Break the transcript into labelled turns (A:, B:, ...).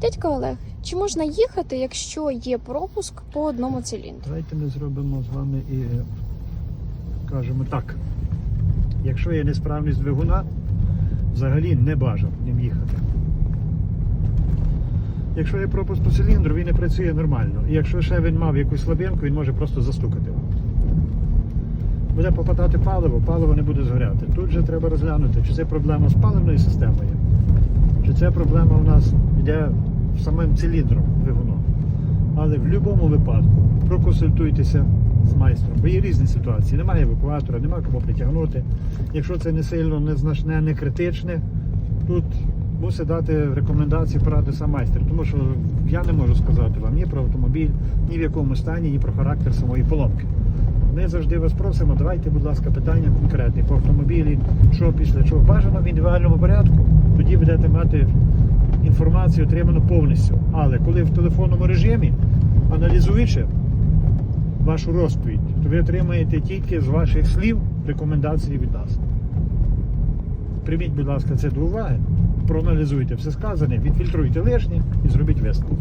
A: Дядько Олег, чи можна їхати, якщо є пропуск по одному циліндру?
B: Давайте ми зробимо з вами і е, кажемо так. Якщо є несправність двигуна, взагалі не бажано ним їхати. Якщо є пропуск по циліндру, він не працює нормально. І якщо ще він мав якусь слабинку, він може просто застукати. Буде попадати паливо, паливо не буде згоряти. Тут же треба розглянути, чи це проблема з паливною системою, чи це проблема у нас йде самим циліндром двигуном. Але в будь-якому випадку проконсультуйтеся з майстром, бо є різні ситуації. Немає евакуатора, немає кому притягнути. Якщо це не сильно незначне, не критичне, тут мусить дати рекомендації поради сам майстер. Тому що я не можу сказати вам ні про автомобіль, ні в якому стані, ні про характер самої поломки. Ми завжди вас просимо, давайте, будь ласка, питання конкретні по автомобілі, що після чого бажано в індивідуальному порядку, тоді будете мати інформацію отримана повністю. Але коли в телефонному режимі, аналізуючи вашу розповідь, то ви отримаєте тільки з ваших слів рекомендації від нас. Прийміть, будь ласка, це до уваги, проаналізуйте все сказане, відфільтруйте лишнє і зробіть висновок.